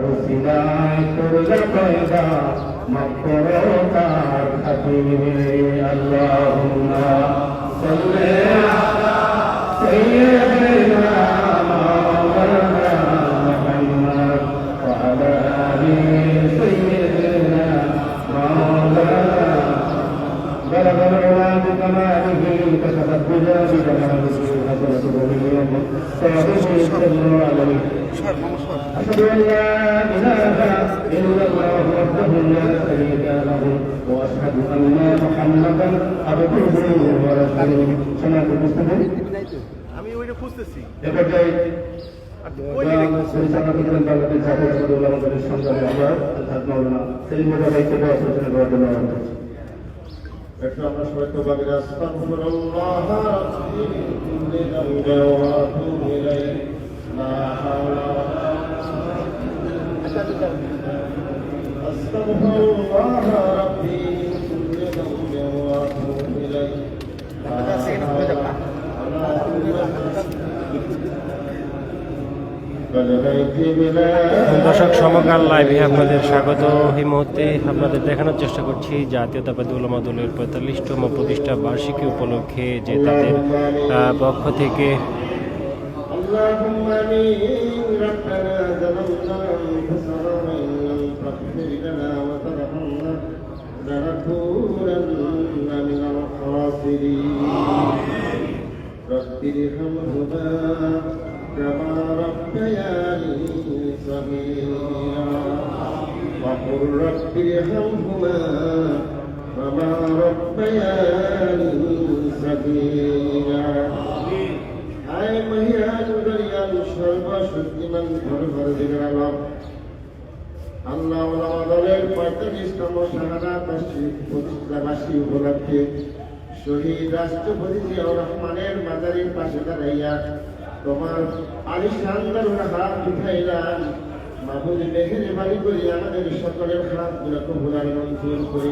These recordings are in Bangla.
রুসিনা করল পয়দা মকরো তার খাতিরে আল্লাহুম্মা সাল্লি আলা সাইয়্যিদিনা মাওলানা মুহাম্মদ ওয়া আলা আলি সাইয়্যিদিনা মাওলানা। বড় বড় بكماله كتفقدا بجماله حسنة وليهم فيضيق السر عليه أشهد أن لا إله إلا الله وحده لا شريك له وأشهد أن محمدا عبده ورسوله سمعت المسلمين আমি ওইটা খুঁজতেছি এবার যাই আমরা একটু আমরা সবাই তো বাগের আস্তাগফিরুল্লাহ রাব্বি মিন দর্শক সমকাল লাইভে আপনাদের স্বাগত এই মুহূর্তে আপনাদের দেখানোর চেষ্টা করছি জাতীয়তাবাদী উলামা দলের পঁয়তাল্লিশতম প্রতিষ্ঠা বার্ষিকী উপলক্ষে যে তাদের আহ, পক্ষ থেকে اللهم امين ربنا ظلمنا انفسنا وان لم تغفر لنا وترحمنا لنكونن من الخاسرين رب ارحمهما كما ربياني صغيرا وقل رب ارحمهما كما ربياني صغيرا আয় মহিয়ান দরিয়ান সর্বশক্তিমান ঘর ঘর দিনের আলম আল্লাহ ওলামা দলের পঁয়তাল্লিশতম শাহাদাবাসী প্রতিষ্ঠাবাসী উপলক্ষে শহীদ রাষ্ট্রপতি জিয়াউর রহমানের মাজারের পাশে দাঁড়াইয়া তোমার আলিশান উঠাইলাম। মাহবুব মেঘের বাড়ি করি, আমাদের সকলের হাতগুলো কবুলার মঞ্জুর করে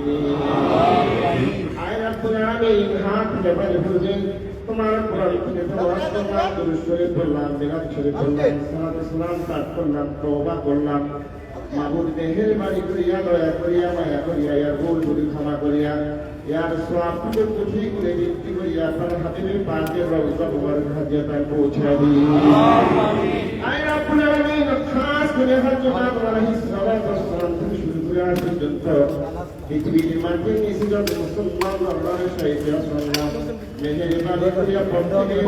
আয় আলামিন হাত জবান হুজুর তোমার কোরআন থেকে তোমার তোমার করলাম মেহের বাড়ি করিয়া দয়া করিয়া, মায়া করিয়া, ইয়ার ভুল ভুল ক্ষমা করিয়া। ইয়ার কিছু কুঠি করে বৃত্তি করিয়া আপনার হাবিবের পাকে রওজা মুবারক হাজিয়া তার পৌঁছে দিন আয় রাব্বুল আলামিন খাস করে হযরত আলাইহিস সালাতু ওয়াস সালাম থেকে শুরু করে আজ পর্যন্ত পৃথিবীর মাঝে নিচে যত মুসলমান আল্লাহর সাহিত্য সাল্লাম মেহের বাড়ি করিয়া দিন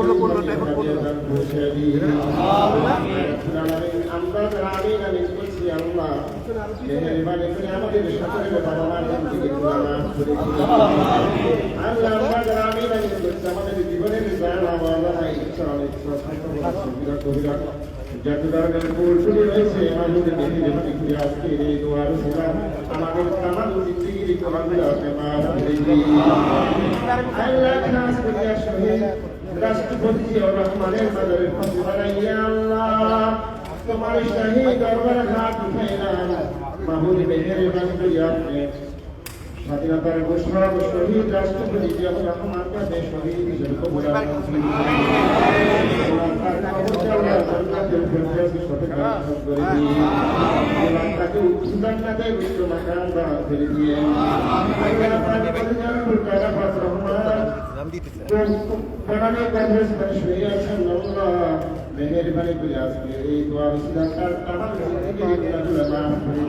আমরা আমিন আমিন বলছি আল্লাহ মেহেরবানি করে আমাদের সকলের বাবা মার নাম থেকে আল্লাহ আমরা আমিন আমিন বলছি আমাদের জীবনের জানা ওয়ালা নাই চলে সবিরা কবিরা যত ধরনের ভুল ত্রুটি রয়েছে আমাদের করে আজকে এই দোয়ার সালাম আমাদের তামাম জিন্দেগির মাফ করে দিন আল্লাহ খাস করিয়া শহীদ রাষ্ট্রপতি জিয়াউর রহমানের মাজারের বানাইয়া আল্লাহ স্বাধীনতার ঘোষণা মেহেরবানি করে আজকে এই দোয়া ইসলামটার তামাম জিন্দেগির গুনাহগুলো মাফ করে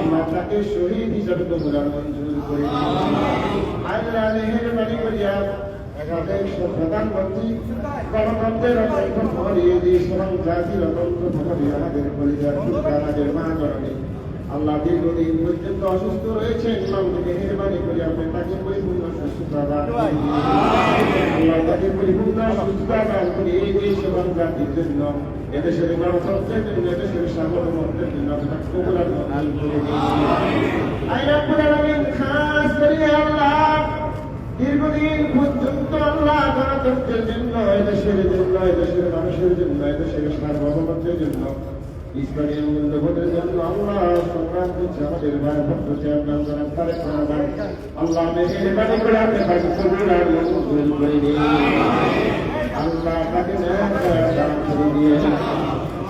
আল্লাহ তাকে শহীদ হিসাবে কবুলার মঞ্জুর করে আল্লাহ মেহেরবানি আমাদের প্রধানমন্ত্রী গণতন্ত্রের অত্যন্ত ভরিয়ে দিয়ে এবং জাতির অত্যন্ত ভরিয়ে আমাদের পরিবার আমাদের মা জননী আল্লাহ দীর্ঘদিন পর্যন্ত অসুস্থ রয়েছেন মামুনি মেহরবানি করে আপনি তাকে পরিপূর্ণ সুস্থতা দান। আল্লাহ তাকে পরিপূর্ণ সুস্থতা দান করে এই দেশ এবং জাতির জন্য এদেশের জন্য এদেশের সার্বভৌমত্বের জন্য দীর্ঘদিন পর্যন্ত আল্লাহ গণতন্ত্রের জন্য, এদেশের জন্য, এদেশের মানুষের জন্য, এদেশের সার্বভৌমত্বের জন্য ইসলামী মূল্যবোধের জন্য আল্লাহ সংগ্রাম দিন।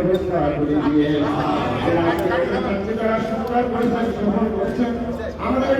ব্যবস্থা করে দিয়ে আমাদের